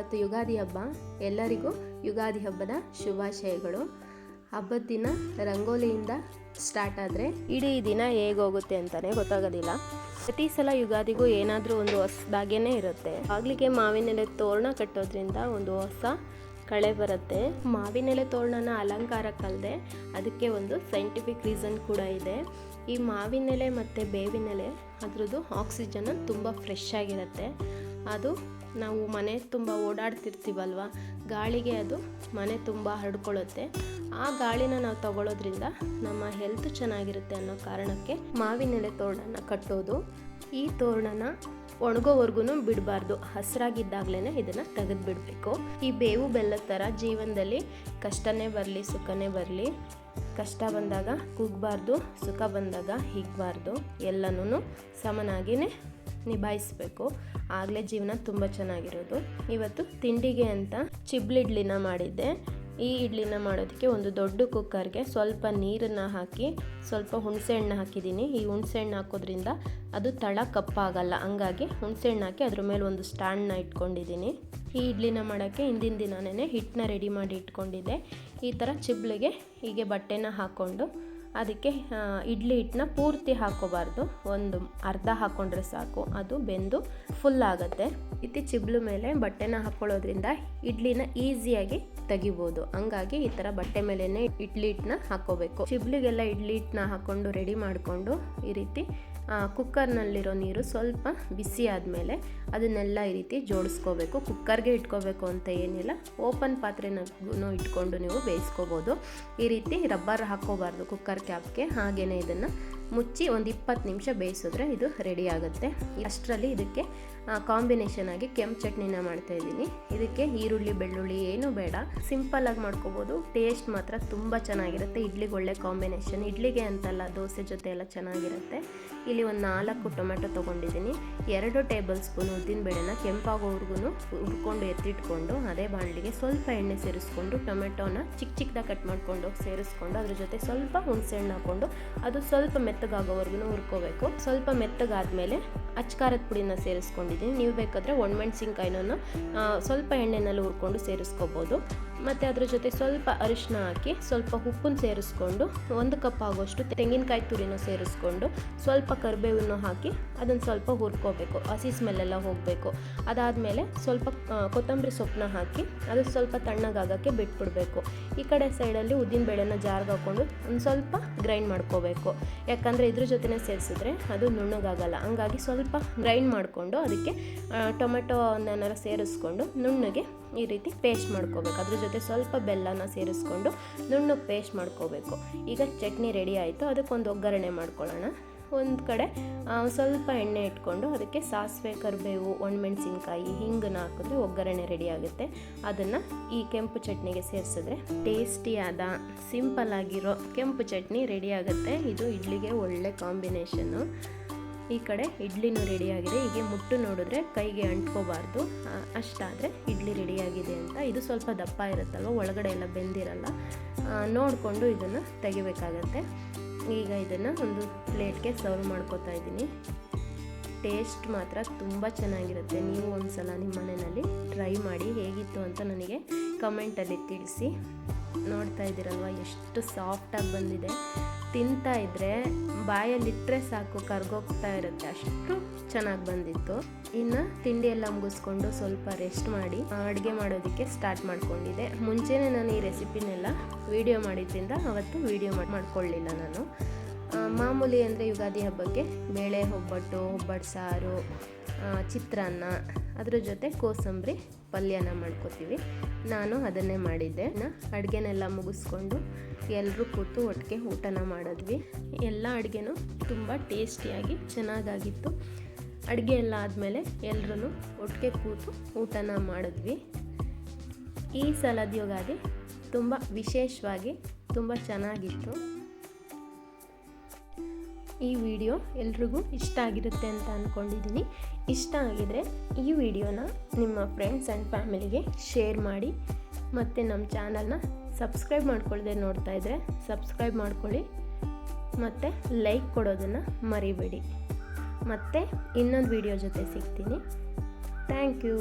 ಇವತ್ತು ಯುಗಾದಿ ಹಬ್ಬ. ಎಲ್ಲರಿಗೂ ಯುಗಾದಿ ಹಬ್ಬದ ಶುಭಾಶಯಗಳು. ಹಬ್ಬದ ದಿನ ರಂಗೋಲಿಯಿಂದ ಸ್ಟಾರ್ಟ್ ಆದರೆ ಇಡೀ ದಿನ ಹೇಗೋಗುತ್ತೆ ಅಂತಲೇ ಗೊತ್ತಾಗೋದಿಲ್ಲ. ಪ್ರತಿ ಸಲ ಯುಗಾದಿಗೂ ಏನಾದರೂ ಒಂದು ಹೊಸದಾಗೇ ಇರುತ್ತೆ. ಆಗ್ಲಿಕ್ಕೆ ಮಾವಿನೆಲೆ ತೋರಣ ಕಟ್ಟೋದ್ರಿಂದ ಒಂದು ಹೊಸ ಕಳೆ ಬರುತ್ತೆ. ಮಾವಿನೆಲೆ ತೋರಣನ ಅಲಂಕಾರಕ್ಕಲ್ಲದೆ ಅದಕ್ಕೆ ಒಂದು ಸೈಂಟಿಫಿಕ್ ರೀಸನ್ ಕೂಡ ಇದೆ. ಈ ಮಾವಿನೆಲೆ ಮತ್ತು ಬೇವಿನೆಲೆ ಅದರದ್ದು ಆಕ್ಸಿಜನ್ ತುಂಬ ಫ್ರೆಶ್ ಆಗಿರುತ್ತೆ. ಅದು ನಾವು ಮನೆ ತುಂಬ ಓಡಾಡ್ತಿರ್ತೀವಲ್ವ? ಗಾಳಿಗೆ ಅದು ಮನೆ ತುಂಬ ಹರಡ್ಕೊಳ್ಳುತ್ತೆ. ಆ ಗಾಳಿನ ನಾವು ತಗೊಳ್ಳೋದ್ರಿಂದ ನಮ್ಮ ಹೆಲ್ತ್ ಚೆನ್ನಾಗಿರುತ್ತೆ ಅನ್ನೋ ಕಾರಣಕ್ಕೆ ಮಾವಿನೆಲೆ ತೋರಣನ ಕಟ್ಟೋದು. ಈ ತೋರಣನ ಒಣಗೋವರೆಗೂ ಬಿಡಬಾರ್ದು. ಹಸಿರಾಗಿದ್ದಾಗಲೇ ಇದನ್ನು ತೆಗೆದು ಬಿಡಬೇಕು ಈ ಬೇವು ಬೆಲ್ಲದ ಥರ ಜೀವನದಲ್ಲಿ ಕಷ್ಟನೇ ಬರಲಿ, ಸುಖನೇ ಬರಲಿ ಕಷ್ಟ ಬಂದಾಗ ಕುಗ್ಬಾರ್ದು, ಸುಖ ಬಂದಾಗ ಹಿಗ್ಬಾರ್ದು ಎಲ್ಲನೂ ಸಮನಾಗಿಯೇ ನಿಭಾಯಿಸಬೇಕು. ಆಗಲೇ ಜೀವನ ತುಂಬ ಚೆನ್ನಾಗಿರೋದು. ಇವತ್ತು ತಿಂಡಿಗೆ ಅಂತ ಚಿಬ್ಲಿಡ್ಲಿನ ಮಾಡಿದ್ದೆ. ಈ ಇಡ್ಲಿನ ಮಾಡೋದಕ್ಕೆ ಒಂದು ದೊಡ್ಡ ಕುಕ್ಕರ್ಗೆ ಸ್ವಲ್ಪ ನೀರನ್ನು ಹಾಕಿ, ಸ್ವಲ್ಪ ಹುಣಸೆಹಣ್ಣು ಹಾಕಿದ್ದೀನಿ. ಈ ಹುಣಸೆಹಣ್ಣು ಹಾಕೋದ್ರಿಂದ ಅದು ತಳ ಕಪ್ಪಾಗಲ್ಲ. ಹಂಗಾಗಿ ಹುಣಸೆಹಣ್ಣು ಹಾಕಿ ಅದ್ರ ಮೇಲೆ ಒಂದು ಸ್ಟ್ಯಾಂಡ್ನ ಇಟ್ಕೊಂಡಿದ್ದೀನಿ. ಈ ಇಡ್ಲಿನ ಮಾಡೋಕ್ಕೆ ಹಿಂದಿನ ದಿನನೇ ಹಿಟ್ಟನ್ನ ರೆಡಿ ಮಾಡಿ ಇಟ್ಕೊಂಡಿದ್ದೆ. ಈ ಥರ ಚಿಬ್ಳಿಗೆ ಹೀಗೆ ಬಟ್ಟೆನ ಹಾಕ್ಕೊಂಡು ಅದಕ್ಕೆ ಇಡ್ಲಿ ಹಿಟ್ಟನ್ನ ಪೂರ್ತಿ ಹಾಕೋಬಾರ್ದು ಒಂದು ಅರ್ಧ ಹಾಕ್ಕೊಂಡ್ರೆ ಸಾಕು. ಅದು ಬೆಂದು ಫುಲ್ ಆಗುತ್ತೆ. ಇತಿ ಚಿಬ್ಲು ಮೇಲೆ ಬಟ್ಟೆನ ಹಾಕ್ಕೊಳ್ಳೋದ್ರಿಂದ ಇಡ್ಲಿನ ಈಸಿಯಾಗಿ ತೆಗಿಬೋದು. ಹಂಗಾಗಿ ಈ ಥರ ಬಟ್ಟೆ ಮೇಲೇ ಇಡ್ಲಿ ಹಿಟ್ಟನ್ನ ಹಾಕೋಬೇಕು ಚಿಬ್ಲಿಗೆಲ್ಲ ಇಡ್ಲಿ ಹಿಟ್ಟನ್ನ ಹಾಕ್ಕೊಂಡು ರೆಡಿ ಮಾಡಿಕೊಂಡು ಈ ರೀತಿ ಕುಕ್ಕರ್ನಲ್ಲಿರೋ ನೀರು ಸ್ವಲ್ಪ ಬಿಸಿ ಆದಮೇಲೆ ಅದನ್ನೆಲ್ಲ ಈ ರೀತಿ ಜೋಡಿಸ್ಕೋಬೇಕು. ಕುಕ್ಕರ್ಗೆ ಇಟ್ಕೋಬೇಕು ಅಂತ ಏನಿಲ್ಲ. ಓಪನ್ ಪಾತ್ರೆನೂ ಇಟ್ಕೊಂಡು ನೀವು ಬೇಯಿಸ್ಕೋಬೋದು. ಈ ರೀತಿ ರಬ್ಬರ್ ಹಾಕ್ಕೋಬಾರ್ದು ಕುಕ್ಕರ್ ಕ್ಯಾಪ್ಗೆ. ಹಾಗೆಯೇ ಇದನ್ನು ಮುಚ್ಚಿ ಒಂದು ಇಪ್ಪತ್ತು ನಿಮಿಷ ಬೇಯಿಸಿದ್ರೆ ಇದು ರೆಡಿ ಆಗುತ್ತೆ. ಅಷ್ಟರಲ್ಲಿ ಇದಕ್ಕೆ ಕಾಂಬಿನೇಷನ್ ಆಗಿ ಕೆಂಪು ಚಟ್ನಿನ ಮಾಡ್ತಾ ಇದ್ದೀನಿ. ಇದಕ್ಕೆ ಈರುಳ್ಳಿ, ಬೆಳ್ಳುಳ್ಳಿ ಏನೂ ಬೇಡ. ಸಿಂಪಲ್ಲಾಗಿ ಮಾಡ್ಕೋಬೋದು. ಟೇಸ್ಟ್ ಮಾತ್ರ ತುಂಬ ಚೆನ್ನಾಗಿರುತ್ತೆ. ಇಡ್ಲಿಗೆ ಒಳ್ಳೆ ಕಾಂಬಿನೇಷನ್ ಇಡ್ಲಿಗೆ ಅಂತಲ್ಲ, ದೋಸೆ ಜೊತೆ ಎಲ್ಲ ಚೆನ್ನಾಗಿರುತ್ತೆ. ಇಲ್ಲಿ ಒಂದು ನಾಲ್ಕು ಟೊಮೆಟೊ ತೊಗೊಂಡಿದ್ದೀನಿ. ಎರಡು ಟೇಬಲ್ ಸ್ಪೂನ್ ಉದ್ದಿನ ಬೇಳೆನ ಕೆಂಪಾಗೋವರೆಗೂ ಹುರ್ಕೊಂಡು ಎತ್ತಿಟ್ಕೊಂಡು, ಅದೇ ಬಾಣಲಿಗೆ ಸ್ವಲ್ಪ ಎಣ್ಣೆ ಸೇರಿಸ್ಕೊಂಡು, ಟೊಮೆಟೊನ ಚಿಕ್ಕ ಚಿಕ್ಕದಾಗಿ ಕಟ್ ಮಾಡ್ಕೊಂಡು ಸೇರಿಸ್ಕೊಂಡು, ಅದ್ರ ಜೊತೆ ಸ್ವಲ್ಪ ಹುಣಸೆಹಣ್ಣು ಹಾಕ್ಕೊಂಡು ಅದು ಸ್ವಲ್ಪ ಮೆತ್ತಗಾಗೋವರೆಗೂ ಹುರ್ಕೋಬೇಕು. ಸ್ವಲ್ಪ ಮೆತ್ತಗಾದ್ಮೇಲೆ ಅಚ್ಕಾರದ ಪುಡಿನ ಸೇರಿಸ್ಕೊಂಡಿದ್ದೀನಿ ನೀವು ಬೇಕಾದರೆ ಒಣಮೆಣ್ಸಿನ್ಕಾಯಿನೂ ಸ್ವಲ್ಪ ಎಣ್ಣೆನಲ್ಲಿ ಹುರ್ಕೊಂಡು ಸೇರಿಸ್ಕೋಬೋದು. ಮತ್ತು ಅದ್ರ ಜೊತೆ ಸ್ವಲ್ಪ ಅರಿಶಿನ ಹಾಕಿ ಸ್ವಲ್ಪ ಉಪ್ಪನ್ನು ಸೇರಿಸ್ಕೊಂಡು, ಒಂದು ಕಪ್ ಆಗೋಷ್ಟು ತೆಂಗಿನಕಾಯಿ ತುರಿನೂ ಸೇರಿಸ್ಕೊಂಡು, ಸ್ವಲ್ಪ ಕರಿಬೇವನ್ನು ಹಾಕಿ ಅದನ್ನು ಸ್ವಲ್ಪ ಹುರ್ಕೋಬೇಕು, ಹಸಿ ಸ್ಮೆಲ್ಲೆಲ್ಲ ಹೋಗಬೇಕು. ಅದಾದಮೇಲೆ ಸ್ವಲ್ಪ ಕೊತ್ತಂಬರಿ ಸೊಪ್ಪನ್ನ ಹಾಕಿ ಅದು ಸ್ವಲ್ಪ ತಣ್ಣಗಾಗೋಕ್ಕೆ ಬಿಟ್ಬಿಡಬೇಕು. ಈ ಕಡೆ ಸೈಡಲ್ಲಿ ಉದ್ದಿನ ಬೇಳೆನ ಜಾರ್ಗೆ ಹಾಕ್ಕೊಂಡು ಒಂದು ಸ್ವಲ್ಪ ಗ್ರೈಂಡ್ ಮಾಡ್ಕೋಬೇಕು. ಯಾಕಂದರೆ ಇದ್ರ ಜೊತೆನೇ ಸೇರಿಸಿದ್ರೆ ಅದು ನುಣ್ಣಗಾಗಲ್ಲ. ಹಂಗಾಗಿ ಸ್ವಲ್ಪ ಗ್ರೈಂಡ್ ಮಾಡಿಕೊಂಡು ಅದಕ್ಕೆ ಟೊಮೆಟೊನೆಲ್ಲ ಸೇರಿಸ್ಕೊಂಡು ನುಣ್ಣಗೆ ಈ ರೀತಿ ಪೇಸ್ಟ್ ಮಾಡ್ಕೋಬೇಕು. ಅದ್ರ ಜೊತೆ ಸ್ವಲ್ಪ ಬೆಲ್ಲನ ಸೇರಿಸ್ಕೊಂಡು ನುಣ್ಣಗೆ ಪೇಸ್ಟ್ ಮಾಡ್ಕೋಬೇಕು. ಈಗ ಚಟ್ನಿ ರೆಡಿ ಆಯಿತು. ಅದಕ್ಕೊಂದು ಒಗ್ಗರಣೆ ಮಾಡ್ಕೊಳ್ಳೋಣ. ಒಂದು ಕಡೆ ಸ್ವಲ್ಪ ಎಣ್ಣೆ ಇಟ್ಕೊಂಡು ಅದಕ್ಕೆ ಸಾಸಿವೆ, ಕರಿಬೇವು, ಒಣಮೆಣ್ಸಿನ್ಕಾಯಿ ಹಿಂಗನ್ನು ಹಾಕಿದ್ರೆ ಒಗ್ಗರಣೆ ರೆಡಿ ಆಗುತ್ತೆ. ಅದನ್ನು ಈ ಕೆಂಪು ಚಟ್ನಿಗೆ ಸೇರಿಸಿದ್ರೆ ಟೇಸ್ಟಿಯಾದ ಸಿಂಪಲ್ ಆಗಿರೋ ಕೆಂಪು ಚಟ್ನಿ ರೆಡಿ ಆಗುತ್ತೆ. ಇದು ಇಡ್ಲಿಗೆ ಒಳ್ಳೆ ಕಾಂಬಿನೇಷನ್ನು ಈ ಕಡೆ ಇಡ್ಲಿನೂ ರೆಡಿಯಾಗಿದೆ ಹೀಗೆ ಮುಟ್ಟು ನೋಡಿದ್ರೆ ಕೈಗೆ ಅಂಟ್ಕೋಬಾರ್ದು. ಅಷ್ಟಾದರೆ ಇಡ್ಲಿ ರೆಡಿಯಾಗಿದೆ ಅಂತ. ಇದು ಸ್ವಲ್ಪ ದಪ್ಪ ಇರುತ್ತಲ್ವ, ಒಳಗಡೆ ಎಲ್ಲ ಬೆಂದಿರಲ್ಲ. ನೋಡಿಕೊಂಡು ಇದನ್ನು ತೆಗಿಬೇಕಾಗತ್ತೆ. ಈಗ ಇದನ್ನು ಒಂದು ಪ್ಲೇಟ್ಗೆ ಸರ್ವ್ ಮಾಡ್ಕೋತಾ ಇದ್ದೀನಿ. ಟೇಸ್ಟ್ ಮಾತ್ರ ತುಂಬ ಚೆನ್ನಾಗಿರುತ್ತೆ. ನೀವು ಒಂದು ಸಲ ನಿಮ್ಮ ಮನೆಯಲ್ಲಿ ಟ್ರೈ ಮಾಡಿ ಹೇಗಿತ್ತು ಅಂತ ನನಗೆ ಕಮೆಂಟಲ್ಲಿ ತಿಳಿಸಿ. ನೋಡ್ತಾ ಇದ್ದೀರಲ್ವ, ಎಷ್ಟು ಸಾಫ್ಟಾಗಿ ಬಂದಿದೆ. ತಿಂತಾ ಇದ್ದರೆ ಬಾಯಲ್ಲಿಟ್ಟರೆ ಸಾಕು, ಕರ್ಗೋಗ್ತಾ ಇರುತ್ತೆ. ಅಷ್ಟು ಚೆನ್ನಾಗಿ ಬಂದಿತ್ತು. ಇನ್ನು ತಿಂಡಿ ಎಲ್ಲ ಮುಗಿಸ್ಕೊಂಡು ಸ್ವಲ್ಪ ರೆಸ್ಟ್ ಮಾಡಿ ಅಡುಗೆ ಮಾಡೋದಕ್ಕೆ ಸ್ಟಾರ್ಟ್ ಮಾಡ್ಕೊಂಡಿದ್ದೆ. ಮುಂಚೆನೇ ನಾನು ಈ ರೆಸಿಪಿನೆಲ್ಲ ವೀಡಿಯೋ ಮಾಡಿದ್ದರಿಂದ ಅವತ್ತು ವಿಡಿಯೋ ಮಾಡ್ಕೊಳ್ಳಿಲ್ಲ ನಾನು. ಮಾಮೂಲಿ ಅಂದರೆ ಯುಗಾದಿ ಹಬ್ಬಕ್ಕೆ ಬೇಳೆ, ಒಬ್ಬಟ್ಟು ಒಬ್ಬಟ್ಟು ಸಾರು ಚಿತ್ರಾನ್ನ, ಅದ್ರ ಜೊತೆ ಕೋಸಂಬರಿ ಪಲ್ಯನ ಮಾಡ್ಕೋತೀವಿ. ನಾನು ಅದನ್ನೇ ಮಾಡಿದ್ದೆ. ಅಡುಗೆನೆಲ್ಲ ಮುಗಿಸ್ಕೊಂಡು ಎಲ್ಲರೂ ಕೂತು ಒಟ್ಟಿಗೆ ಊಟನ ಮಾಡಿದ್ವಿ. ಎಲ್ಲ ಅಡುಗೆನೂ ತುಂಬ ಟೇಸ್ಟಿಯಾಗಿ ಚೆನ್ನಾಗಾಗಿತ್ತು. ಅಡುಗೆ ಎಲ್ಲ ಆದಮೇಲೆ ಎಲ್ಲರೂ ಒಟ್ಟಿಗೆ ಕೂತು ಊಟನ ಮಾಡಿದ್ವಿ. ಈ ಸಲದ ಯುಗಾದಿ ತುಂಬ ವಿಶೇಷವಾಗಿ ತುಂಬ ಚೆನ್ನಾಗಿತ್ತು. ಈ ವಿಡಿಯೋ ಎಲ್ರಿಗೂ ಇಷ್ಟ ಆಗಿರುತ್ತೆ ಅಂತ ಅಂದ್ಕೊಂಡಿದ್ದೀನಿ ಇಷ್ಟ ಆಗಿದರೆ ಈ ವಿಡಿಯೋನ ನಿಮ್ಮ ಫ್ರೆಂಡ್ಸ್ ಆ್ಯಂಡ್ ಫ್ಯಾಮಿಲಿಗೆ ಶೇರ್ ಮಾಡಿ. ಮತ್ತು ನಮ್ಮ ಚಾನಲ್ನ ಸಬ್ಸ್ಕ್ರೈಬ್ ಮಾಡ್ಕೊಳ್ಳದೆ ನೋಡ್ತಾ ಇದ್ದರೆ ಸಬ್ಸ್ಕ್ರೈಬ್ ಮಾಡ್ಕೊಳ್ಳಿ. ಮತ್ತು ಲೈಕ್ ಕೊಡೋದನ್ನು ಮರಿಬೇಡಿ. ಮತ್ತು ಇನ್ನೊಂದು ವಿಡಿಯೋ ಜೊತೆ ಸಿಗ್ತೀನಿ. Thank you